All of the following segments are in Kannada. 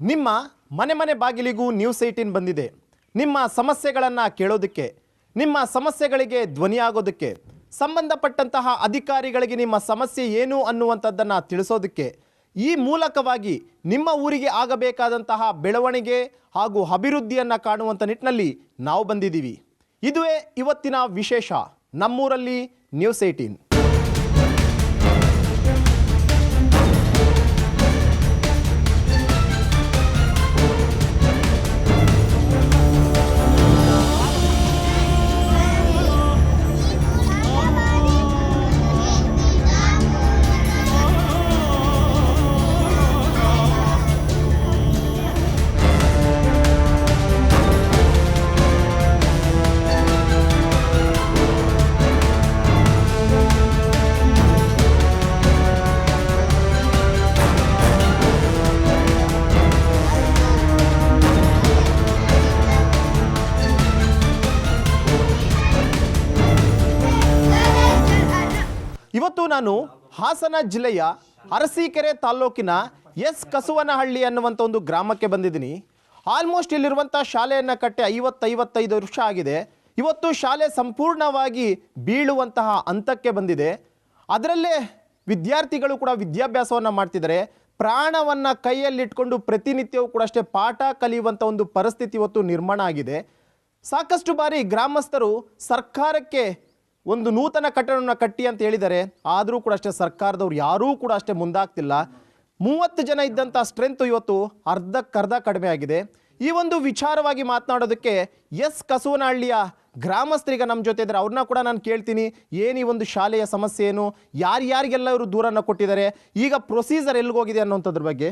ನಿಮ್ಮ ಮನೆ ಮನೆ ಬಾಗಿಲಿಗೂ ನ್ಯೂಸ್ ಏಯ್ಟೀನ್ ಬಂದಿದೆ. ನಿಮ್ಮ ಸಮಸ್ಯೆಗಳನ್ನು ಕೇಳೋದಕ್ಕೆ, ನಿಮ್ಮ ಸಮಸ್ಯೆಗಳಿಗೆ ಧ್ವನಿಯಾಗೋದಕ್ಕೆ ಸಂಬಂಧಪಟ್ಟಂತಹ ಅಧಿಕಾರಿಗಳಿಗೆ ನಿಮ್ಮ ಸಮಸ್ಯೆ ಏನು ಅನ್ನುವಂಥದ್ದನ್ನು ತಿಳಿಸೋದಕ್ಕೆ, ಈ ಮೂಲಕವಾಗಿ ನಿಮ್ಮ ಊರಿಗೆ ಆಗಬೇಕಾದಂತಹ ಬೆಳವಣಿಗೆ ಹಾಗೂ ಅಭಿವೃದ್ಧಿಯನ್ನು ಕಾಣುವಂಥ ನಿಟ್ಟಿನಲ್ಲಿ ನಾವು ಬಂದಿದ್ದೀವಿ. ಇದುವೇ ಇವತ್ತಿನ ವಿಶೇಷ ನಮ್ಮೂರಲ್ಲಿ ನ್ಯೂಸ್ ಏಯ್ಟೀನ್ ನಾನು ಹಾಸನ ಜಿಲ್ಲೆಯ ಅರಸೀಕೆರೆ ತಾಲ್ಲೂಕಿನ ಎಸ್ ಕಸುವನಹಳ್ಳಿ ಅನ್ನುವಂಥ ಒಂದು ಗ್ರಾಮಕ್ಕೆ ಬಂದಿದ್ದೀನಿ. ಆಲ್ಮೋಸ್ಟ್ ಇಲ್ಲಿರುವಂಥ ಶಾಲೆಯನ್ನು ಕಟ್ಟೆ ಐವತ್ತೈವತ್ತೈದು ವರ್ಷ ಆಗಿದೆ. ಇವತ್ತು ಶಾಲೆ ಸಂಪೂರ್ಣವಾಗಿ ಬೀಳುವಂತಹ ಹಂತಕ್ಕೆ ಬಂದಿದೆ. ಅದರಲ್ಲೇ ವಿದ್ಯಾರ್ಥಿಗಳು ಕೂಡ ವಿದ್ಯಾಭ್ಯಾಸವನ್ನು ಮಾಡ್ತಿದ್ದಾರೆ. ಪ್ರಾಣವನ್ನು ಕೈಯಲ್ಲಿಟ್ಕೊಂಡು ಪ್ರತಿನಿತ್ಯವೂ ಕೂಡ ಅಷ್ಟೇ ಪಾಠ ಕಲಿಯುವಂಥ ಒಂದು ಪರಿಸ್ಥಿತಿ ಇವತ್ತು ನಿರ್ಮಾಣ ಆಗಿದೆ. ಸಾಕಷ್ಟು ಬಾರಿ ಗ್ರಾಮಸ್ಥರು ಸರ್ಕಾರಕ್ಕೆ ಒಂದು ನೂತನ ಕಟ್ಟಡವನ್ನು ಕಟ್ಟಿ ಅಂತ ಹೇಳಿದರೆ, ಆದರೂ ಕೂಡ ಅಷ್ಟೇ ಸರ್ಕಾರದವ್ರು ಯಾರೂ ಕೂಡ ಅಷ್ಟೇ ಮುಂದಾಗ್ತಿಲ್ಲ. ಮೂವತ್ತು ಜನ ಇದ್ದಂಥ ಸ್ಟ್ರೆಂತ್ ಇವತ್ತು ಅರ್ಧಕ್ಕರ್ಧ ಕಡಿಮೆ ಆಗಿದೆ. ಈ ಒಂದು ವಿಚಾರವಾಗಿ ಮಾತನಾಡೋದಕ್ಕೆ ಎಸ್ ಕಸುವನಹಳ್ಳಿಯ ಗ್ರಾಮಸ್ಥರೀಗ ನಮ್ಮ ಜೊತೆ ಇದ್ದಾರೆ. ಅವ್ರನ್ನ ಕೂಡ ನಾನು ಕೇಳ್ತೀನಿ, ಏನು ಈ ಒಂದು ಶಾಲೆಯ ಸಮಸ್ಯೆ ಏನು ಯಾರ್ಯಾರಿಗೆಲ್ಲ ಇವರು ದೂರನ್ನು ಕೊಟ್ಟಿದ್ದಾರೆ, ಈಗ ಪ್ರೊಸೀಜರ್ ಎಲ್ಲಿಗೋಗಿದೆ ಅನ್ನೋಂಥದ್ರ ಬಗ್ಗೆ.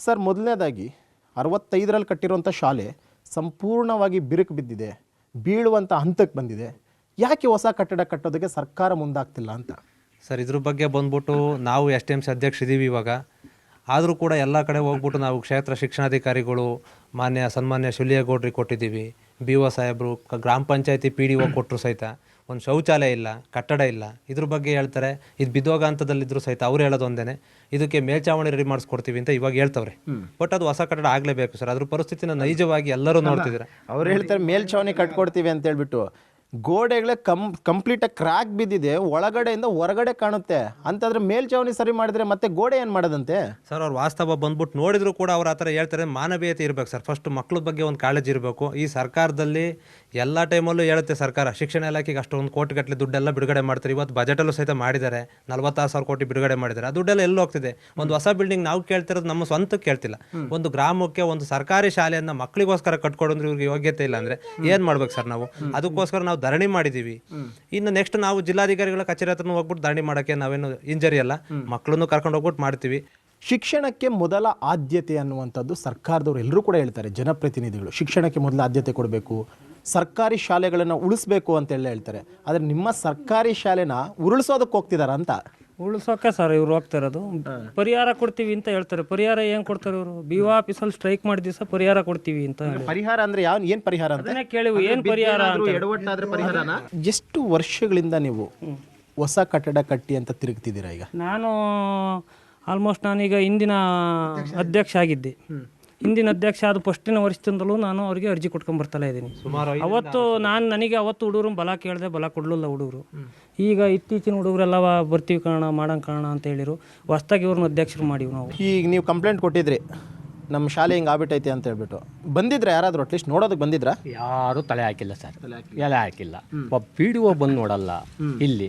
ಸರ್, ಮೊದಲನೇದಾಗಿ ಅರವತ್ತೈದರಲ್ಲಿ ಕಟ್ಟಿರುವಂಥ ಶಾಲೆ ಸಂಪೂರ್ಣವಾಗಿ ಬಿರುಕು ಬಿದ್ದಿದೆ ಬೀಳುವಂಥ ಹಂತಕ್ಕೆ ಬಂದಿದೆ. ಯಾಕೆ ಹೊಸ ಕಟ್ಟಡ ಕಟ್ಟೋದಕ್ಕೆ ಸರ್ಕಾರ ಮುಂದಾಗ್ತಿಲ್ಲ ಅಂತ? ಸರ್ ಇದ್ರ ಬಗ್ಗೆ ಬಂದ್ಬಿಟ್ಟು ನಾವು ಎಸ್ ಟಿ ಎಂ ಸಿ ಅಧ್ಯಕ್ಷರಿದ್ದೀವಿ ಇವಾಗ. ಆದರೂ ಕೂಡ ಎಲ್ಲ ಕಡೆ ಹೋಗ್ಬಿಟ್ಟು ನಾವು ಕ್ಷೇತ್ರ ಶಿಕ್ಷಣಾಧಿಕಾರಿಗಳು ಮಾನ್ಯ ಸನ್ಮಾನ್ಯ ಶುಲಿಯಗೌಡ್ರಿ ಕೊಟ್ಟಿದ್ದೀವಿ. ಬಿ ಒ ಸಾಹೇಬರು ಕ- ಗ್ರಾಮ ಪಂಚಾಯತಿ ಪಿ ಡಿ ಒ ಕೊಟ್ಟರು ಸಹಿತ. ಒಂದು ಶೌಚಾಲಯ ಇಲ್ಲ ಕಟ್ಟಡ ಇಲ್ಲ. ಇದ್ರ ಬಗ್ಗೆ ಹೇಳ್ತಾರೆ. ಇದು ಬಿದ್ದೋಗ ಹಂತದಲ್ಲಿದ್ರು ಸಹಿತ ಅವ್ರು ಹೇಳೋದು ಒಂದೇನೆ. ಇದಕ್ಕೆ ಮೇಲ್ಚಾವಣಿ ರೆಡಿ ಮಾಡಿಸ್ಕೊಡ್ತೀವಿ ಅಂತ ಇವಾಗ ಹೇಳ್ತವ್ರೆ. ಬಟ್ ಅದು ಹೊಸ ಕಟ್ಟಡ ಆಗಲೇಬೇಕು ಸರ್. ಅದ್ರ ಪರಿಸ್ಥಿತಿನ ನೈಜವಾಗಿ ಎಲ್ಲರೂ ನೋಡ್ತಿದ್ದಾರೆ? ಅವ್ರು ಹೇಳ್ತಾರೆ ಮೇಲ್ಛಾವಣಿ ಕಟ್ಕೊಡ್ತೀವಿ ಅಂತ ಹೇಳ್ಬಿಟ್ಟು. ಗೋಡೆಗಳೇ ಕಂ ಕಂಪ್ಲೀಟಾಗಿ ಕ್ರ್ಯಾಕ್ ಬಿದ್ದಿದೆ, ಒಳಗಡೆಯಿಂದ ಹೊರಗಡೆ ಕಾಣುತ್ತೆ. ಅಂತಂದ್ರೆ ಮೇಲ್ಚಾವಣಿ ಸರಿ ಮಾಡಿದ್ರೆ ಮತ್ತೆ ಗೋಡೆ ಏನು ಮಾಡದಂತೆ? ಸರ್, ಅವ್ರು ವಾಸ್ತವ ಬಂದ್ಬಿಟ್ಟು ನೋಡಿದ್ರು ಕೂಡ ಅವ್ರು ಆ ಥರ ಹೇಳ್ತಾರೆ, ಮಾನವೀಯತೆ ಇರಬೇಕು ಸರ್. ಫಸ್ಟ್ ಮಕ್ಳ ಬಗ್ಗೆ ಒಂದು ಕಾಳಜಿ ಇರಬೇಕು. ಈ ಸರ್ಕಾರದಲ್ಲಿ ಎಲ್ಲ ಟೈಮಲ್ಲೂ ಹೇಳುತ್ತೆ ಸರ್ಕಾರ, ಶಿಕ್ಷಣ ಇಲಾಖೆಗೆ ಅಷ್ಟೊಂದು ಕೋಟಿಗಟ್ಟಲೆ ದುಡ್ಡೆಲ್ಲ ಬಿಡುಗಡೆ ಮಾಡ್ತಾರೆ. ಇವತ್ತು ಬಜೆಟಲ್ಲೂ ಸಹಿತ ಮಾಡಿದ್ದಾರೆ. ನಲವತ್ತಾರು ಸಾವಿರ ಕೋಟಿ ಬಿಡುಗಡೆ ಮಾಡಿದ್ದಾರೆ. ಆ ದುಡ್ಡೆಲ್ಲ ಎಲ್ಲಿ ಹೋಗ್ತಿದೆ? ಒಂದು ಹೊಸ ಬಿಲ್ಡಿಂಗ್ ನಾವು ಕೇಳ್ತಿರೋದು ನಮ್ಮ ಸ್ವಂತಕ್ಕೆ ಕೇಳ್ತಿಲ್ಲ. ಒಂದು ಗ್ರಾಮಕ್ಕೆ ಒಂದು ಸರ್ಕಾರಿ ಶಾಲೆಯನ್ನು ಮಕ್ಕಳಿಗೋಸ್ಕರ ಕಟ್ಕೊಡಂದ್ರೆ ಇವ್ರಿಗೆ ಯೋಗ್ಯತೆ ಇಲ್ಲ ಅಂದ್ರೆ ಏನು ಮಾಡ್ಬೇಕು ಸರ್ ನಾವು? ಅದಕ್ಕೋಸ್ಕರ ನಾವು ಧರಣಿ ಮಾಡಿದೀವಿ. ಇನ್ನು ನೆಕ್ಸ್ಟ್ ನಾವು ಜಿಲ್ಲಾಧಿಕಾರಿಗಳ ಕಚೇರಿ ಹತ್ರ ಹೋಗ್ಬಿಟ್ಟು ಧರಣಿ ಮಾಡಕ್ಕೆ ನಾವೇನು ಇಂಜರಿ ಅಲ್ಲ. ಮಕ್ಕಳನ್ನು ಕರ್ಕೊಂಡು ಹೋಗ್ಬಿಟ್ಟು ಮಾಡ್ತೀವಿ. ಶಿಕ್ಷಣಕ್ಕೆ ಮೊದಲ ಆದ್ಯತೆ ಅನ್ನುವಂಥದ್ದು ಸರ್ಕಾರದವರು ಎಲ್ಲರೂ ಕೂಡ ಹೇಳ್ತಾರೆ ಜನಪ್ರತಿನಿಧಿಗಳು. ಶಿಕ್ಷಣಕ್ಕೆ ಮೊದಲ ಆದ್ಯತೆ ಕೊಡಬೇಕು. ಸರ್ಕಾರಿ ಶಾಲೆಗಳನ್ನು ಉಳಿಸ್ಬೇಕು ಅಂತೆಲ್ಲ ಹೇಳ್ತಾರೆ. ಆದರೆ ನಿಮ್ಮ ಸರ್ಕಾರಿ ಶಾಲೆನ ಉರುಳಿಸೋದಕ್ಕೆ ಹೋಗ್ತಿದಾರ ಅಂತ ಉಳಿಸೋಕೆ ಸರ್ ಇವ್ರು ಹೋಗ್ತಾ ಇರೋದು. ಪರಿಹಾರ ಕೊಡ್ತೀವಿ ಅಂತ ಹೇಳ್ತಾರೆ. ಪರಿಹಾರ ಏನ್ ಕೊಡ್ತಾರೆ ಇವರು? ಬಿ ಒ ಆಫೀಸಲ್ಲಿ ಸ್ಟ್ರೈಕ್ ಮಾಡಿದ ದಿವಸ ಪರಿಹಾರ ಕೊಡ್ತೀವಿ ಅಂತ ಹೇಳಿ. ಪರಿಹಾರ ಅಂದ್ರೆ ಯಾವ ಏನ್ ಪರಿಹಾರ ಅಂತ ಅದನ್ನೇ ಕೇಳಿವು ಏನ್ ಪರಿಹಾರ ಅಂತ ಎಷ್ಟು ವರ್ಷಗಳಿಂದ ನೀವು ಹೊಸ ಕಟ್ಟಡ ಕಟ್ಟಿ ಅಂತ ತಿರುಗ್ತಿದ್ದೀರಾ ಈಗ? ನಾನು ಆಲ್ಮೋಸ್ಟ್ ನಾನೀಗ ಇಂದಿನ ಅಧ್ಯಕ್ಷ. ಆಗಿದ್ದೆ. ಹಿಂದಿನ ಅಧ್ಯಕ್ಷ ಆದ ಫಸ್ಟಿನ ವರ್ಷದಿಂದಲೂ ನಾನು ಅವರಿಗೆ ಅರ್ಜಿ ಕೊಟ್ಕೊಂಡ್ ಬರ್ತಲೇ ಇದ್ದೀನಿ ಅವತ್ತು ನಾನು ನನಗೆ ಅವತ್ತು ಹುಡುಗರು ಬಲ ಕೇಳಿದೆ ಬಲ ಕೊಡಲಿಲ್ಲ ಹುಡುಗರು. ಈಗ ಇತ್ತೀಚಿನ ಹುಡುಗರೆಲ್ಲ ಬರ್ತೀವಿ ಕಾರಣ ಮಾಡೋಣ ಕಾರಣ ಅಂತ ಹೇಳಿರು. ಹೊಸ್ದಾಗಿ ಇವ್ರನ್ನ ಅಧ್ಯಕ್ಷರು ಮಾಡಿವಿ ನಾವು. ಈಗ ನೀವು ಕಂಪ್ಲೇಂಟ್ ಕೊಟ್ಟಿದ್ರಿ. ನಮ್ಮ ಶಾಲೆ ಹಿಂಗೆ ಆಗ್ಬಿಟ್ಟೈತೆ ಅಂತ ಹೇಳ್ಬಿಟ್ಟು. ಬಂದಿದ್ರೆ ಯಾರಾದರೂ ಅಟ್ಲೀಸ್ಟ್ ನೋಡೋದಕ್ಕೆ ಬಂದಿದ್ರಾ? ಯಾರು ತಲೆ ಹಾಕಿಲ್ಲ ಸರ್. ಎಲೆ ಹಾಕಿಲ್ಲ. ಒಬ್ಬ ಪಿ ಡಿ ಒ ಬಂದು ನೋಡಲ್ಲ ಇಲ್ಲಿ.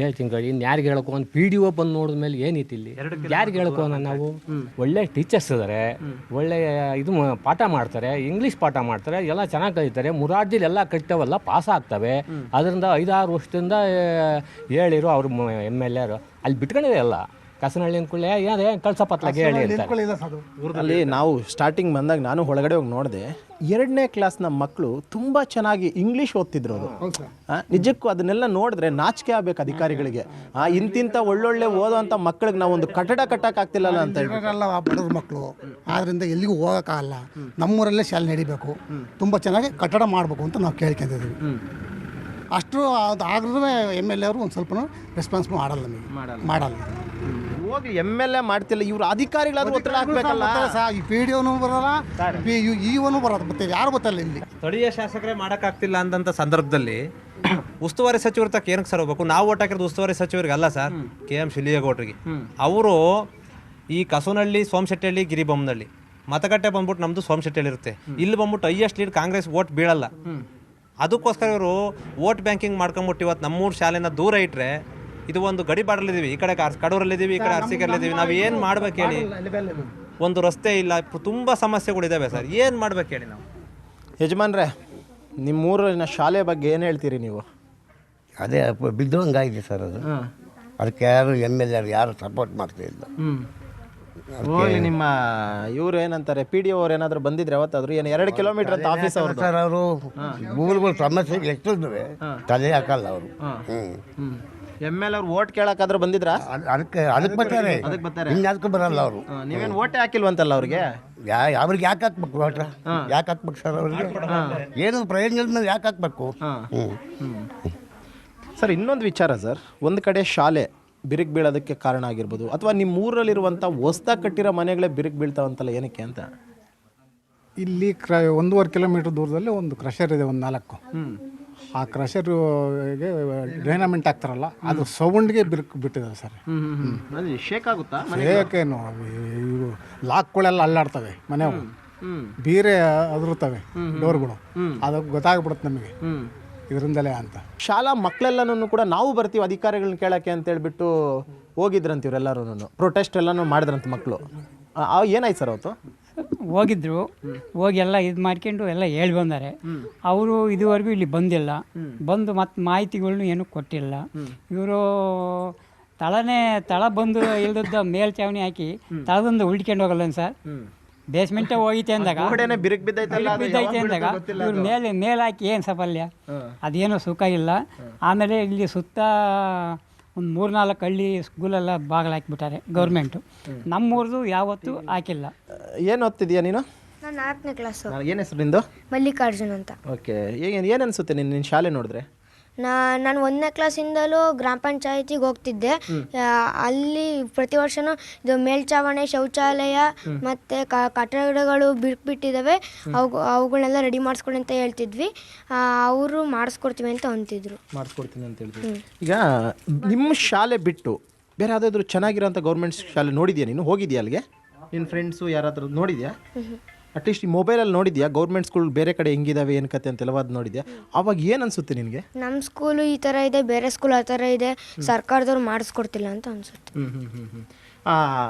ಹೇಳ್ತೀನಿ ಕಡಿ ಇನ್ನು ಯಾರಿಗೆ ಹೇಳಕ್ಕೋ ಒಂದು ಪಿ ಡಿ ಒ ಬಂದು ನೋಡಿದ್ಮೇಲೆ ಏನಿತ್ತು ಇಲ್ಲಿ? ಯಾರಿಗೆ ಹೇಳಕ್ಕೋ ನಾವು? ಒಳ್ಳೆ ಟೀಚರ್ಸ್ ಇದ್ದಾರೆ ಒಳ್ಳೆ ಇದು ಪಾಠ ಮಾಡ್ತಾರೆ. ಇಂಗ್ಲೀಷ್ ಪಾಠ ಮಾಡ್ತಾರೆ. ಎಲ್ಲ ಚೆನ್ನಾಗಿ ಕಲಿತಾರೆ. ಮುರಾರ್ಜಿಲಿ ಎಲ್ಲ ಕಟ್ಟವಲ್ಲ ಪಾಸ್ ಆಗ್ತವೆ. ಅದರಿಂದ ಐದಾರು ವರ್ಷದಿಂದ ಹೇಳಿರೋ ಹೇಳಿರು ಅವ್ರ ಎಂ ಎಲ್ ಎರು ಅಲ್ಲಿ ಬಿಟ್ಕೊಂಡಿದೆ ಎಲ್ಲ. ಕಸನಹಳ್ಳಿ ಅಂದ್ಕೊಳ್ಳಿ ಅದೇ ಕಳ್ಸಪ್ಪತ್ಲಾಗೆ ಹೇಳಿ ಅಲ್ಲಿ ನಾವು ಸ್ಟಾರ್ಟಿಂಗ್ ಬಂದಾಗ ನಾನು ಒಳಗಡೆ ಹೋಗಿ ನೋಡಿದೆ ಎರಡನೇ ಕ್ಲಾಸ್ನ ಮಕ್ಕಳು ತುಂಬ ಚೆನ್ನಾಗಿ ಇಂಗ್ಲೀಷ್ ಓದ್ತಿದ್ರು ಅದು. ನಿಜಕ್ಕೂ ಅದನ್ನೆಲ್ಲ ನೋಡಿದ್ರೆ ನಾಚಿಕೆ ಆಗ್ಬೇಕು ಅಧಿಕಾರಿಗಳಿಗೆ. ಆ ಇಂತಿಂಥ ಒಳ್ಳೊಳ್ಳೆ ಓದೋಂಥ ಮಕ್ಕಳಿಗೆ ನಾವು ಒಂದು ಕಟ್ಟಡ ಕಟ್ಟಕ್ಕಾಗ್ತಿಲ್ಲಲ್ಲ ಅಂತ ಹೇಳಿ ಬಡವ್ರ ಮಕ್ಕಳು ಆದ್ರಿಂದ ಎಲ್ಲಿಗೂ ಹೋಗೋಕ್ಕಾಗಲ್ಲ ನಮ್ಮೂರಲ್ಲೇ ಶಾಲೆ ನಡಿಬೇಕು. ತುಂಬ ಚೆನ್ನಾಗಿ ಕಟ್ಟಡ ಮಾಡಬೇಕು ಅಂತ ನಾವು ಕೇಳ್ಕೊಂಡಿದ್ದೀವಿ ಅಷ್ಟು ಅದು ಆದ್ರೂ ಎಂ ಎಲ್ ಎ ಅವರು ಒಂದು ಸ್ವಲ್ಪ ರೆಸ್ಪಾನ್ಸ್ ಮಾಡಲ್ಲ ನಮಗೆ. ಮಾಡಲ್ಲ. ಹೋಗಿ ಎಂ ಎಲ್ ಎ ಮಾಡ್ತಿಲ್ಲ ಇವ್ರು ಅಧಿಕಾರಿಗಳಾದ್ರೂ ಒತ್ತಡ ಹಾಕ್ಬೇಕಲ್ಲ? ಸರ್, ಈ ಪಿ ಡಿ ಒನು ಬರಲ್ಲ ಇವನು ಬರೋದು ಮತ್ತೆ ಯಾರು ಗೊತ್ತಲ್ಲ ಇಲ್ಲಿ? ಸ್ಥಳೀಯ ಶಾಸಕರೇ ಮಾಡೋಕ್ಕಾಗ್ತಿಲ್ಲ ಅಂದಂಥ ಸಂದರ್ಭದಲ್ಲಿ ಉಸ್ತುವಾರಿ ಸಚಿವರು ತಕ್ಕ ಏನಕ್ಕೆ ಸರ್ ಹೋಗ್ಬೇಕು. ನಾವು ಓಟ್ ಹಾಕಿರೋದು ಉಸ್ತುವಾರಿ ಸಚಿವರಿಗೆ ಅಲ್ಲ ಸರ್ ಕೆ ಎಂ ಶಿಲಿಯಗೌಡ್ರಿಗೆ. ಅವರು ಈ ಕಸೂನಹಳ್ಳಿ ಸೋಮಶೆಟ್ಟಿಹಳ್ಳಿ ಗಿರಿಬೊಮ್ಮನಹಳ್ಳಿ ಮತಗಟ್ಟೆ ಬಂದ್ಬಿಟ್ಟು ನಮ್ಮದು ಸೋಮಶೆಟ್ಟಿಹಳ್ಳಿ ಇರುತ್ತೆ. ಇಲ್ಲಿ ಬಂದ್ಬಿಟ್ಟು ಹೈಯೆಸ್ಟ್ ಲೀಡ್ ಕಾಂಗ್ರೆಸ್ ಓಟ್ ಬೀಳಲ್ಲ. ಅದಕ್ಕೋಸ್ಕರ ಇವರು ಓಟ್ ಬ್ಯಾಂಕಿಂಗ್ ಮಾಡ್ಕೊಂಬಿಟ್ಟು ಇವತ್ತು ನಮ್ಮೂರು ಶಾಲೆನ ದೂರ ಇಟ್ಟರೆ ಇದು ಒಂದು ಗಡಿ ಬಾಡಲಿದ್ದೀವಿ. ಈ ಕಡೆ ಕಡೂರಲ್ಲಿದ್ದೀವಿ ಈ ಕಡೆ ಅರ್ಸಿಕೆರಲ್ಲಿದ್ದೀವಿ ನಾವು ಏನು ಮಾಡ್ಬೇಕು ಹೇಳಿ? ಒಂದು ರಸ್ತೆ ಇಲ್ಲ ತುಂಬ ಸಮಸ್ಯೆಗಳಿದ್ದಾವೆ ಸರ್. ಏನು ಮಾಡ್ಬೇಕು ಹೇಳಿ ನಾವು? ಯಜಮಾನ್ರೆ ನಿಮ್ಮೂರಿನ ಶಾಲೆ ಬಗ್ಗೆ ಏನು ಹೇಳ್ತೀರಿ ನೀವು? ಅದೇ ಬಿದ್ದೋಂಗಾಗಿದೆ ಸರ್ ಅದು. ಅದಕ್ಕೆ ಯಾರು ಎಂ ಎಲ್ ಎರು ಯಾರು ಸಪೋರ್ಟ್ ಮಾಡ್ತಾ ಇಲ್ಲ. ಹೋಗ್ಲಿ ನಿಮ್ಮ ಇವ್ರು ಏನಂತಾರೆ ಪಿ ಡಿ ಅವ್ರು ಏನಾದರೂ ಬಂದಿದ್ರೆ ಯಾವತ್ತಾದ್ರು ಏನು ಎರಡು ಕಿಲೋಮೀಟರ್ ಅಂತ ಆಫೀಸ್ ಅವರು ಸರ್ ಅವರು. ಗೂಗಲ್ಗಳು ಸಮಸ್ಯೆಗೆ ಎಷ್ಟು ತಲೆ ಹಾಕಲ್ಲ ಅವರು. ಹ್ಞೂ ಎಂ ಎಲ್ ಅವ್ರು ಓಟ್ ಕೇಳಕ್ಕಾದ್ರೂ ಬಂದಿದ್ರಾ? ಅದಕ್ಕೆ ಅದಕ್ಕೆ ಬರ್ತಾರೆ. ಅದಕ್ಕೆ ಬರಲ್ಲ ಅವರು. ನೀವೇನು ಓಟೇ ಹಾಕಿಲ್ವಂತಲ್ಲ ಅವ್ರಿಗೆ? ಯಾ ಅವ್ರಿಗೆ ಯಾಕೆ ಹಾಕ್ಬೇಕು ಓಟ್ರ ಯಾಕೆ ಹಾಕ್ಬೇಕು ಸರ್ ಅವ್ರಿಗೆ? ಏನು ಪ್ರಯೋಜನದ ಮೇಲೆ ಯಾಕೆ ಹಾಕ್ಬೇಕು? ಹ್ಞೂ ಸರ್ ಇನ್ನೊಂದು ವಿಚಾರ ಸರ್. ಒಂದು ಕಡೆ ಶಾಲೆ ಬಿರುಕು ಬೀಳೋದಕ್ಕೆ ಕಾರಣ ಆಗಿರ್ಬೋದು ಅಥವಾ ನಿಮ್ಮ ಊರಲ್ಲಿರುವಂಥ ಹೊಸ್ದಾಗಿ ಕಟ್ಟಿರೋ ಮನೆಗಳೇ ಬಿರುಕು ಬೀಳ್ತಾವಂತಲ್ಲ ಏನಕ್ಕೆ ಅಂತ? ಇಲ್ಲಿ ಕ್ರ ಒಂದೂವರೆ ಕಿಲೋಮೀಟರ್ ದೂರದಲ್ಲಿ ಒಂದು ಕ್ರಷರ್ ಇದೆ ಒಂದು ನಾಲ್ಕು. ಆ ಕ್ರಷರ್ಗೆ ಡೈನಮೆಂಟ್ ಆಗ್ತಾರಲ್ಲ ಅದು ಸೌಂಡ್ಗೆ ಬಿರುಕು ಬಿಟ್ಟಿದ್ದಾರೆ ಸರ್. ಅದು ಶೇಕ್ ಆಗುತ್ತಾ ಏಕೇನು ಇವು ಲಾಕ್ಗಳೆಲ್ಲ ಅಲ್ಲಾಡ್ತವೆ ಮನೆ ಬೀರೆ ಅದರುತ್ತವೆ ಡೋರ್ಗಳು. ಅದು ಗೊತ್ತಾಗ್ಬಿಡುತ್ತೆ ನಮಗೆ. ಇದರಿಂದಲೇ ಅಂತ. ಶಾಲಾ ಮಕ್ಕಳೆಲ್ಲನೂ ಕೂಡ ನಾವು ಬರ್ತೀವಿ ಅಧಿಕಾರಿಗಳನ್ನ ಕೇಳಕ್ಕೆ ಅಂತ ಹೇಳ್ಬಿಟ್ಟು ಹೋಗಿದ್ರಂತ ಇವರೆಲ್ಲರೂ ಪ್ರೊಟೆಸ್ಟ್ ಎಲ್ಲನೂ ಮಾಡಿದ್ರಂತ ಮಕ್ಕಳು ಏನಾಯ್ತು ಸರ್ ಅವತ್ತು? ಹೋಗಿದ್ರು. ಹೋಗಿ ಎಲ್ಲ ಇದು ಮಾಡ್ಕೊಂಡು ಎಲ್ಲ ಹೇಳಿ ಬಂದಾರೆ. ಅವರು ಇದುವರೆಗೂ ಇಲ್ಲಿ ಬಂದಿಲ್ಲ. ಬಂದು ಮತ್ತೆ ಮಾಹಿತಿಗಳ್ನು ಏನೂ ಕೊಟ್ಟಿಲ್ಲ. ಇವರು ತಳನೇ ತಳ ಬಂದು ಇಲ್ದದ್ದ ಮೇಲ್ಚಾವಣಿ ಹಾಕಿ ತಳದಿಂದ ಉಳ್ಕೊಂಡು ಹೋಗಲ್ಲ ಸರ್? ಬೇಸ್ಮೆಂಟ್ ಹೋಗಿತ್ತೆ ಅಂದಾಗ. ಬಿದ್ದೈತೆ ಅಂದಾಗ ಇವ್ರು ಮೇಲೆ ಮೇಲೆ ಹಾಕಿ ಏನು ಸಫಲ್ಯ? ಅದೇನೋ ಸುಖ ಇಲ್ಲ. ಆಮೇಲೆ ಇಲ್ಲಿ ಸುತ್ತ ಒಂದು ಮೂರ್ನಾಲ್ಕು ಹಳ್ಳಿ ಸ್ಕೂಲೆಲ್ಲ ಬಾಗಿಲು ಹಾಕಿಬಿಟ್ಟಾರೆ ಗೌರ್ಮೆಂಟು ನಮ್ಮೂರ್ದು ಯಾವತ್ತೂ ಹಾಕಿಲ್ಲ. ಏನು ಓದ್ತಿದ್ಯಾ ನೀನು? ನಾನು ನಾಲ್ಕನೇ ಕ್ಲಾಸು ಏನು ಹೆಸರು ನಿಂದು? ಮಲ್ಲಿಕಾರ್ಜುನ್ ಅಂತ. ಓಕೆ ಏನು ಏನು ಅನಿಸುತ್ತೆ ನಿನ್ನ ನಿನ್ನ ಶಾಲೆ ನೋಡಿದ್ರೆ? ನಾ ನಾನು ಒಂದನೇ ಕ್ಲಾಸಿಂದಲೂ ಗ್ರಾಮ ಪಂಚಾಯತಿಗೆ ಹೋಗ್ತಿದ್ದೆ. ಅಲ್ಲಿ ಪ್ರತಿ ವರ್ಷನೂ ಇದು ಮೇಲ್ಚಾವಣಿ ಶೌಚಾಲಯ ಮತ್ತು ಕಟ್ಟಡಗಳು ಬಿಟ್ಬಿಟ್ಟಿದ್ದಾವೆ ಅವು ಅವುಗಳನ್ನೆಲ್ಲ ರೆಡಿ ಮಾಡಿಸ್ಕೊಡಿ ಅಂತ ಹೇಳ್ತಿದ್ವಿ. ಅವರು ಮಾಡಿಸ್ಕೊಡ್ತೀವಿ ಅಂತ ಅಂತಿದ್ರು. ಮಾಡಿಸ್ಕೊಡ್ತೀನಿ ಅಂತ ಹೇಳಿದ್ರು ಈಗ ನಿಮ್ಮ ಶಾಲೆ ಬಿಟ್ಟು ಬೇರೆ ಯಾವುದಾದ್ರೂ ಚೆನ್ನಾಗಿರೋಂಥ ಗೌರ್ಮೆಂಟ್ ಶಾಲೆ ನೋಡಿದ್ಯಾ ನೀನು? ಹೋಗಿದ್ಯಾ ಅಲ್ಲಿಗೆ? ನಿನ್ನ ಫ್ರೆಂಡ್ಸು ಯಾರಾದರೂ ನೋಡಿದ್ಯಾ? ಅಟ್ಲೀಸ್ಟ್ ಈ ಮೊಬೈಲಲ್ಲಿ ನೋಡಿದ್ಯಾ? ಗೌರ್ಮೆಂಟ್ ಸ್ಕೂಲ್ ಬೇರೆ ಕಡೆ ಹೆಂಗಿದಾವೆ ಏನು ಕತೆ ಅಂತ ಎಲ್ಲವಾದ್ ನೋಡಿದ್ಯಾ? ಅವಾಗ ಏನು ಅನಿಸುತ್ತೆ ನಿನಗೆ? ನಮ್ಮ ಸ್ಕೂಲು ಈ ಥರ ಇದೆ ಬೇರೆ ಸ್ಕೂಲ್ ಆ ಥರ ಇದೆ ಸರ್ಕಾರದವ್ರು ಮಾಡಿಸ್ಕೊಡ್ತಿಲ್ಲ ಅಂತ ಅನಿಸುತ್ತೆ.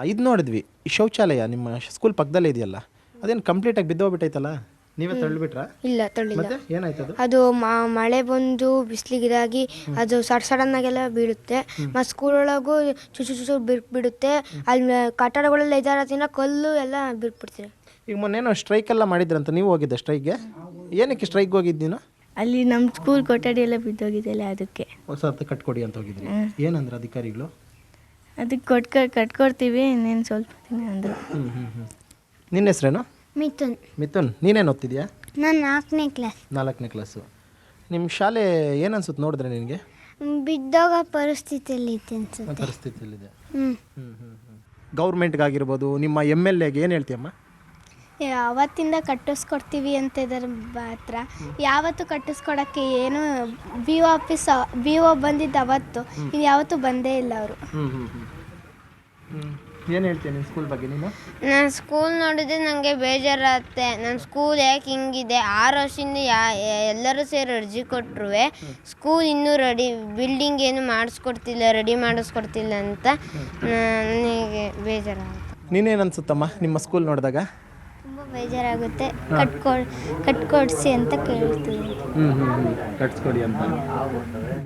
ಇದು ನೋಡಿದ್ವಿ ಈ ಶೌಚಾಲಯ ನಿಮ್ಮ ಸ್ಕೂಲ್ ಪಕ್ಕದಲ್ಲೇ ಇದೆಯಲ್ಲ? ಅದೇನು ಕಂಪ್ಲೀಟಾಗಿ ಬಿದ್ದೋಗ್ಬಿಟ್ಟೈತಲ್ಲ? ನೀವೇ ತಳ್ಳಿಬಿಟ್ರಾ? ಇಲ್ಲ ತಳ್ಳಿಲ್ಲ. ಮತ್ತೆ ಏನಾಯ್ತು ಅದು? ಅದು ಮ- ಮಳೆ ಬಂದು ಬಿಸಿಲಿಗಿದಾಗಿ ಅದು ಸಡ್ ಸಡನ್ನಾಗೆಲ್ಲ ಬೀಳುತ್ತೆ. ಮತ್ತು ಸ್ಕೂಲ್ ಒಳಗೂ ಚುಚು ಚುಚು ಬಿರ್ಕ್ ಬಿಡುತ್ತೆ. ಅಲ್ಲಿ ಕಟ್ಟಡಗಳೆಲ್ಲ ಇದಾರ ದಿನ ಕಲ್ಲು ಎಲ್ಲ ಬಿರ್ಕ್ ಬಿಡ್ತೀರಿ ಈಗ ಮೊನ್ನೇನೋ ಸ್ಟ್ರೈಕ್ ಎಲ್ಲ ಮಾಡಿದ್ರಂತ ನೀವು ಹೋಗಿದ್ದೆ ಸ್ಟ್ರೈಕ್ಗೆ ಏನಕ್ಕೆ ಸ್ಟ್ರೈಕ್ ಹೋಗಿದ್ದೀನೋ ನೀನು? ಅಲ್ಲಿ ನಮ್ಮ ಸ್ಕೂಲ್ ಕೊಠಡಿ ಎಲ್ಲ ಬಿದ್ದೋಗಿದೆಯಲ್ಲ ಅದಕ್ಕೆ. ಹೊಸ ಕಟ್ಕೊಡಿ ಅಂತ ಹೋಗಿದ್ರಿ. ಏನಂದ್ರೆ ಅಧಿಕಾರಿಗಳು? ಅದಕ್ಕೆ ಕೊಟ್ಕ ಕಟ್ಕೊಡ್ತೀವಿ ಇನ್ನೇನು ಸ್ವಲ್ಪ ದಿನ ಅಂದರು. ಹ್ಞೂ ಹ್ಞೂ ಹ್ಞೂ ನಿನ್ನ ಹೆಸ್ರೇನು? ಮಿಥುನ್. ಮಿಥುನ್ ನೀನೇನು ಓದ್ತಿದ್ಯಾ? ನಾನು ನಾಲ್ಕನೇ ಕ್ಲಾಸ್ ನಾಲ್ಕನೇ ಕ್ಲಾಸು ನಿಮ್ಮ ಶಾಲೆ ಏನನ್ಸುತ್ತೆ ನೋಡಿದ್ರೆ ನಿನಗೆ? ಬಿದ್ದೋಗ ಪರಿಸ್ಥಿತಿಯಲ್ಲಿ ಇತ್ತು ಅನ್ಸುತ್ತೆ. ಪರಿಸ್ಥಿತಿಯಲ್ಲಿದೆ. ಹ್ಞೂ ಹ್ಞೂ ಹ್ಞೂ ಹ್ಞೂ ಗೌರ್ಮೆಂಟ್ಗಾಗಿರ್ಬೋದು ನಿಮ್ಮ ಎಂ ಎಲ್ ಎಗೆ ಏನು ಹೇಳ್ತೀಯಮ್ಮ? ಅವತ್ತಿಂದ ಕಟ್ಟಿಸ್ಕೊಡ್ತೀವಿ ಅಂತ ಇದ್ರ ಹತ್ರ ಯಾವತ್ತು ಕಟ್ಟಿಸ್ಕೊಡಕ್ಕೆ ಏನು B O office B O ಬಂದಿದ್ದು ಅವತ್ತು. ಇನ್ನು ಯಾವತ್ತೂ ಬಂದೇ ಇಲ್ಲ ಅವರು. ಏನು ಹೇಳ್ತೀನಿ ಸ್ಕೂಲ್ ಬಗ್ಗೆ ನೀನು? ನಾನು ಸ್ಕೂಲ್ ನೋಡಿದ್ರೆ ನನಗೆ ಬೇಜಾರಾಗುತ್ತೆ. ನನ್ನ ಸ್ಕೂಲ್ ಯಾಕೆ ಹಿಂಗಿದೆ? ಆರು ವರ್ಷದಿಂದ ಯಾ ಎಲ್ಲರೂ ಸೇರಿ ಅರ್ಜಿ ಕೊಟ್ಟರು ಸ್ಕೂಲ್ ಇನ್ನೂ ರೆಡಿ ಬಿಲ್ಡಿಂಗ್ ಏನು ಮಾಡಿಸ್ಕೊಡ್ತಿಲ್ಲ ರೆಡಿ ಮಾಡಿಸ್ಕೊಡ್ತಿಲ್ಲ ಅಂತ. ನನಗೆ ಬೇಜಾರಾಗುತ್ತೆ. ನೀನೇನು ಅನ್ಸುತ್ತಮ್ಮ ನಿಮ್ಮ ಸ್ಕೂಲ್ ನೋಡಿದಾಗ? ಬೇಜಾರಾಗುತ್ತೆ. ಕಟ್ಕೊಡ್ ಕಟ್ಕೊಡ್ಸಿ ಅಂತ ಕೇಳ್ತೀನಿ ಹ್ಞೂ ಹ್ಞೂ ಹ್ಞೂ ಕಟ್ಸ್ಕೊಡಿ ಅಂತ.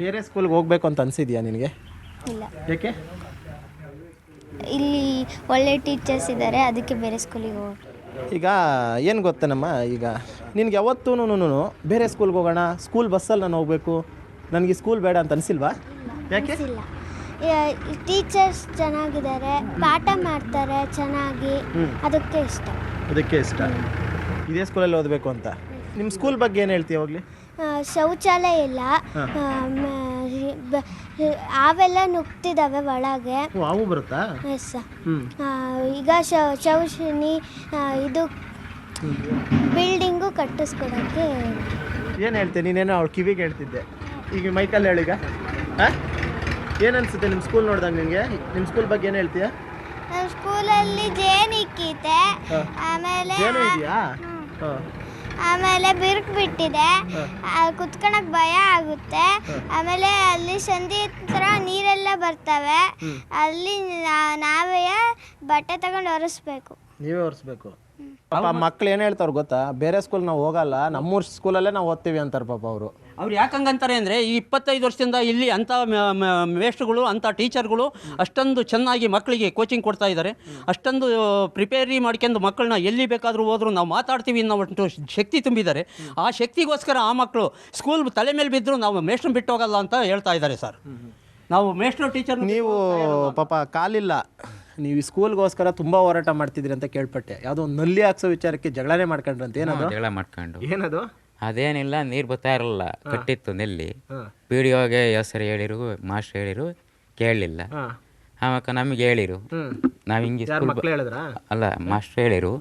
ಬೇರೆ ಸ್ಕೂಲ್ಗೆ ಹೋಗ್ಬೇಕು ಅಂತ ಅನಿಸಿದ್ಯಾ ನಿನಗೆ? ಇಲ್ಲ. ಯಾಕೆ? ಇಲ್ಲಿ ಒಳ್ಳೆ ಟೀಚರ್ಸ್ ಇದ್ದಾರೆ ಅದಕ್ಕೆ ಬೇರೆ ಸ್ಕೂಲಿಗೆ ಹೋಗ ಈಗ ಏನು ಗೊತ್ತೇನಮ್ಮ ಈಗ? ನಿನಗೆ ಯಾವತ್ತೂ ಬೇರೆ ಸ್ಕೂಲ್ಗೆ ಹೋಗೋಣ ಸ್ಕೂಲ್ ಬಸ್ಸಲ್ಲಿ ನಾನು ಹೋಗಬೇಕು ನನಗೆ ಸ್ಕೂಲ್ ಬೇಡ ಅಂತ ಅನಿಸಿಲ್ವಾ? ಯಾಕೆ? ಇಲ್ಲ ಟೀಚರ್ಸ್ ಚೆನ್ನಾಗಿದ್ದಾರೆ ಪಾಠ ಮಾಡ್ತಾರೆ ಚೆನ್ನಾಗಿ ಅದಕ್ಕೆ ಇಷ್ಟ. ಅದಕ್ಕೆ ಇಷ್ಟ. ಇದೇ ಸ್ಕೂಲಲ್ಲಿ ಓದಬೇಕು ಅಂತ. ನಿಮ್ಮ ಸ್ಕೂಲ್ ಬಗ್ಗೆ ಏನು ಹೇಳ್ತೀಯ ಹೋಗ್ಲಿ? ಆ, ಶೌಚಾಲಯ ಇಲ್ಲ. ಅವೆಲ್ಲ ನುಗ್ತಿದಾವೆ ಬ- ಹಾವೆಲ್ಲ ನುಗ್ತಿದ್ದಾವೆ ಒಳಗೆ. ಓ ಬರುತ್ತಾ? ಎಸ್ ಈಗ ಶೌ- ಶೌಚಿನಿ ಆ, ಇದು ಬಿಲ್ಡಿಂಗು ಕಟ್ಟಿಸ್ಕೊಡಕ್ಕೆ ಏನು ಹೇಳ್ತೀಯ? ನೀನೇನೋ ಅವ್ಳು ಕಿವಿಗೆ ಹೇಳ್ತಿದ್ದೆ. ಈಗ ಮೈಕಲ್ಲಿ ಹೇಳೀಗ ಹಾಂ? ಏನು ಅನ್ಸುತ್ತೆ ನಿಮ್ಮ ಸ್ಕೂಲ್ ನೋಡ್ದಂಗೆ ನಿನಗೆ ನಿಮ್ಮ ಸ್ಕೂಲ್ ಬಗ್ಗೆ ಏನು ಹೇಳ್ತೀಯ? ಸ್ಕೂಲಲ್ಲಿ ಜೇನು ಇಕ್ಕಿದೆ. ಆಮೇಲೆ ಏನು ಇದೆಯಾ? ಹಾಂ. ಆಮೇಲೆ ಬಿರುಕು ಬಿಟ್ಟಿದೆ. ಕುತ್ಕೊಳಕ್ ಭಯ ಆಗುತ್ತೆ. ಆಮೇಲೆ ಅಲ್ಲಿ ಸಂಧಿ ಹತ್ರ ನೀರೆಲ್ಲ ಬರ್ತವೆ. ಅಲ್ಲಿ ನಾವೇ ಬಟ್ಟೆ ತಗೊಂಡು ಒರೆಸ್ಬೇಕು. ನೀವೇ ಒರೆಸ್ಬೇಕು. ಪಾಪ ಮಕ್ಳು ಏನು ಹೇಳ್ತಾರ ಗೊತ್ತಾ? ಬೇರೆ ಸ್ಕೂಲ್ ನಾವು ಹೋಗಲ್ಲ. ನಮ್ಮೂರ್ ಸ್ಕೂಲಲ್ಲೇ ನಾವು ಓದ್ತೀವಿ ಅಂತಾರೆ ಪಾಪ ಅವರು. ಅವ್ರು ಯಾಕಂಗಂತಾರೆ ಅಂದರೆ ಈ ಇಪ್ಪತ್ತೈದು ವರ್ಷದಿಂದ ಇಲ್ಲಿ ಅಂಥ ವೇಸ್ಟ್ಗಳು ಅಂಥ ಟೀಚರ್ಗಳು ಅಷ್ಟೊಂದು ಚೆನ್ನಾಗಿ ಮಕ್ಕಳಿಗೆ ಕೋಚಿಂಗ್ ಕೊಡ್ತಾ ಇದ್ದಾರೆ. ಅಷ್ಟೊಂದು ಪ್ರಿಪೇರಿ ಮಾಡ್ಕೊಂಡು ಮಕ್ಕಳನ್ನ ಎಲ್ಲಿ ಬೇಕಾದರೂ ಹೋದರೂ ನಾವು ಮಾತಾಡ್ತೀವಿ ಅನ್ನೋ ಒಂದು ಶಕ್ತಿ ತುಂಬಿದ್ದಾರೆ. ಆ ಶಕ್ತಿಗೋಸ್ಕರ ಆ ಮಕ್ಕಳು ಸ್ಕೂಲ್ ತಲೆ ಮೇಲೆ ಬಿದ್ದರೂ ನಾವು ಮೇಷ್ಟ್ರು ಬಿಟ್ಟು ಹೋಗಲ್ಲ ಅಂತ ಹೇಳ್ತಾ ಇದ್ದಾರೆ ಸರ್. ನಾವು ಮೇಷ್ಟ್ರು ಟೀಚರ್ ನೀವು ಪಾಪ ಕಾಲಿಲ್ಲ. ನೀವು ಈ ಸ್ಕೂಲ್ಗೋಸ್ಕರ ತುಂಬ ಹೋರಾಟ ಮಾಡ್ತಿದ್ರಿ ಅಂತ ಕೇಳ್ಪಟ್ಟೆ. ಯಾವುದೋ ಒಂದು ನಲ್ಲಿ ಹಾಕ್ಸೋ ವಿಚಾರಕ್ಕೆ ಜಗಳನೇ ಮಾಡ್ಕೊಂಡ್ರಂತ ಏನದು? ಜಗಳ ಮಾಡ್ಕೊಂಡು. ಏನದು? ಅದೇನಿಲ್ಲ ನೀರು ಬರ್ತಾ ಇರಲ್ಲ ಕಟ್ಟಿತ್ತು ನೆಲ್ಲಿ. ಪಿ ಡಿ ಒಗೆ ಹೆಸರು ಹೇಳಿರು ಮಾಸ್ಟರ್ ಹೇಳಿರು ಕೇಳಲಿಲ್ಲ. ಆಮಕ್ಕ ನಮಗೆ ಹೇಳಿರು. ನಾವು ಹಿಂಗೆ ಅಲ್ಲ ಮಾಸ್ಟರ್ ಹೇಳಿರು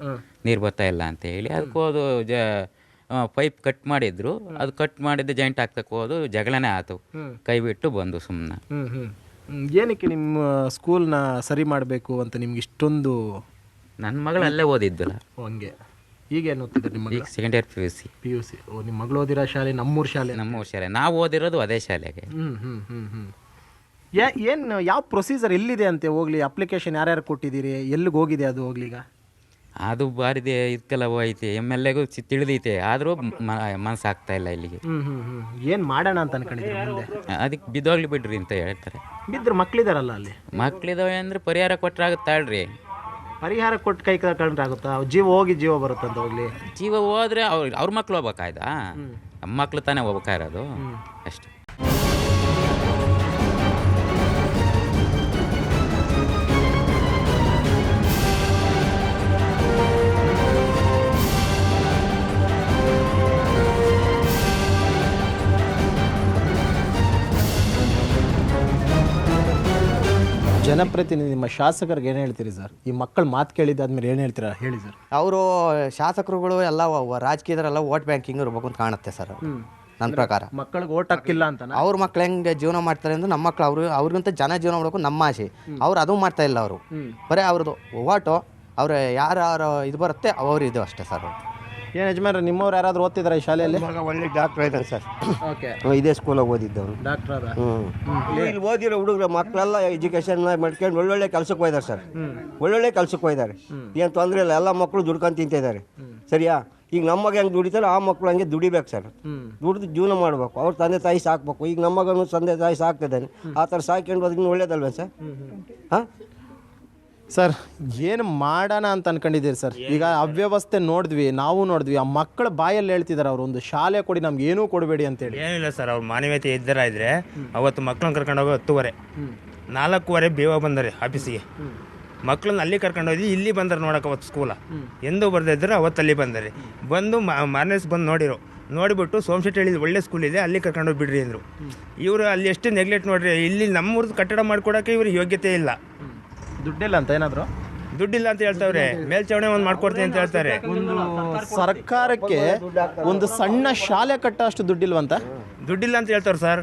ನೀರು ಬರ್ತಾ ಇಲ್ಲ ಅಂತ ಹೇಳಿ. ಅದಕ್ಕೆ ಹೋದು ಜ ಪೈಪ್ ಕಟ್ ಮಾಡಿದ್ರು. ಅದು ಕಟ್ ಮಾಡಿದ್ದು ಜಾಯಿಂಟ್ ಹಾಕ್ತಕ್ಕೆ ಹೋದು ಜಗಳನೇ ಆಯ್ತು ಕೈ ಬಿಟ್ಟು ಬಂದು ಸುಮ್ಮನೆ ಏನಕ್ಕೆ ನಿಮ್ಮ ಸ್ಕೂಲ್ನ ಸರಿ ಮಾಡಬೇಕು ಅಂತ ನಿಮ್ಗೆ ಇಷ್ಟೊಂದು ನನ್ನ ಮಗಳಲ್ಲೇ ಅಲ್ಲೇ ಓದಿದ್ದಲ್ಲ ಹಂಗೆ. ಈಗ ಏನು ಓದ್ತಿದ್ದಾರೆ ನಿಮ್ಮ ಈಗ second year P U C P U C ಓ ನಿಮ್ಮ ಮಗಳು ಓದಿರೋ ಶಾಲೆ ನಮ್ಮೂರು ಶಾಲೆ? ನಮ್ಮ ಶಾಲೆ. ನಾವು ಓದಿರೋದು ಅದೇ ಶಾಲೆಗೆ. ಹ್ಞೂ ಹ್ಞೂ ಹ್ಞೂ ಹ್ಞೂ ಯಾ ಏನು ಯಾವ ಪ್ರೊಸೀಜರ್ ಎಲ್ಲಿದೆ ಅಂತೆ ಹೋಗ್ಲಿ? ಅಪ್ಲಿಕೇಶನ್ ಯಾರ್ಯಾರು ಕೊಟ್ಟಿದ್ದೀರಿ? ಎಲ್ಲಿಗೆ ಹೋಗಿದೆ ಅದು ಹೋಗ್ಲಿಗ ಅದು ಬಾರಿದೆ ಇದಕ್ಕೆಲ್ಲ ಹೋಯ್ತೆ. ಎಂ ಎಲ್ ಎಗೂ ತಿಳಿದೈತೆ. ಆದರೂ ಮನಸ್ಸಾಗ್ತಾ ಇಲ್ಲ ಇಲ್ಲಿಗೆ. ಹ್ಞೂ ಹ್ಞೂ ಹ್ಞೂ ಏನು ಮಾಡೋಣ ಅಂತ ಅನ್ಕೊಂಡಿದ್ದೀರಿ ಮುಂದೆ? ಅದಕ್ಕೆ ಬಿದ್ದೋಗ್ಲಿ ಬಿಡ್ರಿ ಅಂತ ಹೇಳ್ತಾರೆ. ಬಿದ್ದರು ಮಕ್ಳಿದಾರಲ್ಲ ಅಲ್ಲಿ? ಮಕ್ಳಿದಾವೆ ಅಂದ್ರೆ ಪರಿಹಾರ ಕೊಟ್ಟರೆ ಆಗುತ್ತಾಳ್ರಿ ಪರಿಹಾರ ಕೊಟ್ಟು ಕೈ ಕಳ್ಕೊಂಡ್ರೆ ಆಗುತ್ತಾ? ಜೀವ ಹೋಗಿ ಜೀವ ಬರುತ್ತಂತ ಹೋಗ್ಲಿ. ಜೀವ ಹೋದ್ರೆ ಅವ್ರ ಅವ್ರ ಮಕ್ಳು ಹೋಗ್ಬೇಕಾಯ್ತಾ ನಮ್ಮ ಮಕ್ಳು ತಾನೇ ಹೋಗ್ಬೇಕಾಗಿರೋದು ಅಷ್ಟೇ. ಜನಪ್ರತಿನಿಧಿ ನಿಮ್ಮ ಶಾಸಕರಿಗೆ ಏನು ಹೇಳ್ತೀರಿ ಸರ್? ಈ ಮಕ್ಕಳು ಮಾತು ಕೇಳಿದ್ದಾದ್ಮೇಲೆ ಏನು ಹೇಳ್ತೀರಾ? ಹೇಳಿ ಸರ್. ಅವರು ಶಾಸಕರುಗಳು ಎಲ್ಲ ರಾಜಕೀಯದರೆಲ್ಲ ಓಟ್ ವೋಟ್ ಬ್ಯಾಂಕಿಂಗ್ ಇರ್ಬೇಕು ಅಂತ ಕಾಣುತ್ತೆ ಸರ್ ನನ್ನ ಪ್ರಕಾರ. ಮಕ್ಕಳಿಗೆ ಓಟ್ ಹಾಕಿಲ್ಲ ಅಂತ ಅವ್ರ ಮಕ್ಳು ಹೆಂಗೆ ಜೀವನ ಮಾಡ್ತಾರೆ ಅಂದ್ರೆ ನಮ್ಮ ಮಕ್ಳು ಅವರು ಅವ್ರಿಗಿಂತ ಜನ ಜೀವನ ಮಾಡಬೇಕು ನಮ್ಮ ಆಸೆ. ಅವ್ರು ಅದು ಮಾಡ್ತಾ ಇಲ್ಲ ಅವರು. ಬರೀ ಅವ್ರದ್ದು ಓಟು ಅವ್ರು ಯಾರು ಇದು ಬರುತ್ತೆ ಅವರು ಇದು ಅಷ್ಟೇ ಸರ್ ಏನು ಯಜಮಾನ್ರೆ ನಿಮ್ಮವ್ರು ಯಾರಾದ್ರೂ ಓದ್ತಿದ್ದಾರೆ ಈ ಶಾಲೆಯಲ್ಲಿ? ಮಗ ಒಳ್ಳೆ ಡಾಕ್ಟರ್ ಇದ್ದಾನೆ ಸರ್. ಓಕೆ. ಇದೇ ಸ್ಕೂಲಾಗ ಓದಿದ್ದವನು ಡಾಕ್ಟರ್ ಅದ ಹ್ಞೂ ಇಲ್ಲಿ ಓದಿರೋ ಹುಡುಗರು ಮಕ್ಕಳೆಲ್ಲ ಎಜುಕೇಶನ್ ಮಾಡ್ಕೊಂಡು ಒಳ್ಳೊಳ್ಳೆ ಕೆಲಸಕ್ಕೆ ಹೋಯ್ತಾರೆ ಸರ್. ಒಳ್ಳೊಳ್ಳೆ ಕೆಲಸಕ್ಕೆ ಹೋಯ್ತಾರೆ ಏನು ತೊಂದರೆ ಇಲ್ಲ ಎಲ್ಲ ಮಕ್ಕಳು ದುಡ್ಕೊಂಡು ತಿಂತಿದ್ದಾರೆ. ಸರಿಯಾ? ಈಗ ನಮ್ಮ ಮಗ ಹೆಂಗೆ ದುಡಿತಾರೆ ಆ ಮಕ್ಕಳು ಹಂಗೆ ದುಡಿಬೇಕು ಸರ್. ದುಡಿದು ಜೀವನ ಮಾಡಬೇಕು. ಅವ್ರ ತಂದೆ ತಾಯಿ ಸಾಕ್ಬೇಕು. ಈಗ ನಮ್ಮ ಮಗನು ತಂದೆ ತಾಯಿ ಸಾಕ್ತಿದ್ದಾನೆ. ಆ ಥರ ಸಾಕೊಂಡು ಅದಕ್ಕೆ ಒಳ್ಳೇದಲ್ವೇ ಸರ್? ಹಾಂ? ಸರ್ ಏನು ಮಾಡೋಣ ಅಂತ ಅನ್ಕೊಂಡಿದ್ದೀರಿ ಸರ್? ಈಗ ಅವ್ಯವಸ್ಥೆ ನೋಡಿದ್ವಿ ನಾವು ನೋಡಿದ್ವಿ ಆ ಮಕ್ಕಳ ಬಾಯಲ್ಲಿ ಹೇಳ್ತಿದ್ದಾರೆ ಅವರು ಒಂದು ಶಾಲೆ ಕೊಡಿ ನಮ್ಗೆ ಏನೂ ಕೊಡಬೇಡಿ ಅಂತೇಳಿ. ಏನಿಲ್ಲ ಸರ್ ಅವ್ರು ಮಾನವೀಯತೆ ಇದ್ದರ ಇದ್ರೆ ಅವತ್ತು ಮಕ್ಕಳನ್ನ ಕರ್ಕೊಂಡು ಹೋಗಿ ಹತ್ತುವರೆ. ನಾಲ್ಕೂವರೆ ಬೇವ ಬಂದರೆ ಆಫೀಸಿಗೆ ಮಕ್ಕಳನ್ನ ಅಲ್ಲಿ ಕರ್ಕೊಂಡು ಹೋಗಿ ಇಲ್ಲಿ ಬಂದರು ನೋಡಕ್ಕೆ ಅವತ್ತು ಸ್ಕೂಲ ಎಂದು ಬರ್ದಿದ್ರೆ ಅವತ್ತು ಅಲ್ಲಿ ಬಂದರೆ. ಬಂದು ಮಾರ್ನೆಸ್ ಬಂದು ನೋಡಿರು. ನೋಡಿಬಿಟ್ಟು ಸೋಮಶೆಟ್ಟಿ ಹೇಳಿದ ಒಳ್ಳೆ ಸ್ಕೂಲ್ ಇದೆ ಅಲ್ಲಿ ಕರ್ಕೊಂಡು ಹೋಗಿ ಬಿಡ್ರಿ ಅಂದರು ಇವರು ಅಲ್ಲಿ ಎಷ್ಟು ನೆಗ್ಲೆಕ್ಟ್ ನೋಡ್ರಿ ಇಲ್ಲಿ ನಮ್ಮೂರ್ದು ಕಟ್ಟಡ ಮಾಡ್ಕೊಡೋಕೆ ಇವ್ರಿಗೆ ಯೋಗ್ಯತೆ ಇಲ್ಲ. ದುಡ್ಡಿಲ್ಲ ಅಂತ ಏನಾದ್ರು? ದುಡ್ಡಿಲ್ಲ ಅಂತ ಹೇಳ್ತಾವ್ರೆ. ಮೇಲ್ಚಾವಣಿ ಒಂದು ಮಾಡ್ಕೊಡ್ತೀನಿ ಅಂತ ಹೇಳ್ತಾರೆ. ಒಂದು ಸರ್ಕಾರಕ್ಕೆ ಒಂದು ಸಣ್ಣ ಶಾಲೆ ಕಟ್ಟೋ ಅಷ್ಟು ದುಡ್ಡಿಲ್ವಂತ? ದುಡ್ಡಿಲ್ಲ ಅಂತ ಹೇಳ್ತಾರೆ ಸರ್.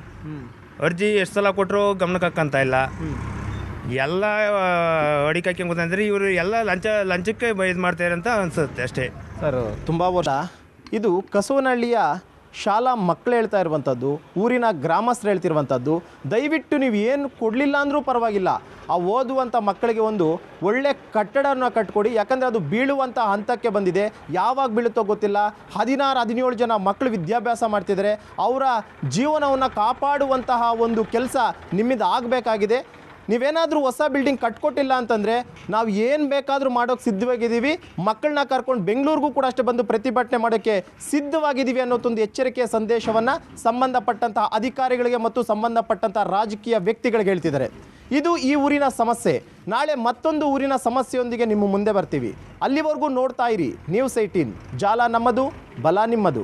ಅರ್ಜಿ ಎಷ್ಟು ಸಲ ಕೊಟ್ಟರು ಗಮನಕ್ಕೆ ಹಾಕಂತ ಇಲ್ಲ. ಎಲ್ಲ ಅಡಿಕೆ ಗೊತ್ತಂದ್ರೆ ಇವರು ಎಲ್ಲ ಲಂಚ ಲಂಚಕ್ಕೆ ಇದು ಮಾಡ್ತಾರೆ ಅಂತ ಅನ್ಸುತ್ತೆ ಅಷ್ಟೇ. ಸರ್ ತುಂಬ ವರ್ಷ. ಇದು ಕಸವನಹಳ್ಳಿಯ ಶಾಲಾ ಮಕ್ಕಳು ಹೇಳ್ತಾ ಇರುವಂಥದ್ದು, ಊರಿನ ಗ್ರಾಮಸ್ಥರು ಹೇಳ್ತಿರುವಂಥದ್ದು, ದಯವಿಟ್ಟು ನೀವು ಏನು ಕೊಡಲಿಲ್ಲ ಅಂದರೂ ಪರವಾಗಿಲ್ಲ. ಆ ಓದುವಂಥ ಮಕ್ಕಳಿಗೆ ಒಂದು ಒಳ್ಳೆ ಕಟ್ಟಡವನ್ನು ಕಟ್ಕೊಡಿ, ಯಾಕಂದರೆ ಅದು ಬೀಳುವಂಥ ಹಂತಕ್ಕೆ ಬಂದಿದೆ. ಯಾವಾಗ ಬೀಳುತ್ತೋ ಗೊತ್ತಿಲ್ಲ. ಹದಿನಾರು, ಹದಿನೇಳು ಜನ ಮಕ್ಕಳು ವಿದ್ಯಾಭ್ಯಾಸ ಮಾಡ್ತಿದ್ದಾರೆ. ಅವರ ಜೀವನವನ್ನು ಕಾಪಾಡುವಂತಹ ಒಂದು ಕೆಲಸ ನಿಮ್ಮಿಂದ ಆಗಬೇಕಾಗಿದೆ. ನೀವೇನಾದರೂ ಹೊಸ ಬಿಲ್ಡಿಂಗ್ ಕಟ್ಕೊಟ್ಟಿಲ್ಲ ಅಂತಂದರೆ ನಾವು ಏನು ಬೇಕಾದರೂ ಮಾಡೋಕ್ಕೆ ಸಿದ್ಧವಾಗಿದ್ದೀವಿ. ಮಕ್ಕಳನ್ನ ಕರ್ಕೊಂಡು ಬೆಂಗಳೂರಿಗೂ ಕೂಡ ಅಷ್ಟೇ ಬಂದು ಪ್ರತಿಭಟನೆ ಮಾಡೋಕ್ಕೆ ಸಿದ್ಧವಾಗಿದ್ದೀವಿ ಅನ್ನೋದೊಂದು ಎಚ್ಚರಿಕೆಯ ಸಂದೇಶವನ್ನು ಸಂಬಂಧಪಟ್ಟಂತಹ ಅಧಿಕಾರಿಗಳಿಗೆ ಮತ್ತು ಸಂಬಂಧಪಟ್ಟಂತಹ ರಾಜಕೀಯ ವ್ಯಕ್ತಿಗಳಿಗೆ ಹೇಳ್ತಿದ್ದಾರೆ. ಇದು ಈ ಊರಿನ ಸಮಸ್ಯೆ. ನಾಳೆ ಮತ್ತೊಂದು ಊರಿನ ಸಮಸ್ಯೆಯೊಂದಿಗೆ ನಿಮ್ಮ ಮುಂದೆ ಬರ್ತೀವಿ. ಅಲ್ಲಿವರೆಗೂ ನೋಡ್ತಾ ಇರಿ. ನ್ಯೂಸ್ ಏಯ್ಟೀನ್ ಜಾಲ ನಮ್ಮದು, ಬಲ ನಿಮ್ಮದು.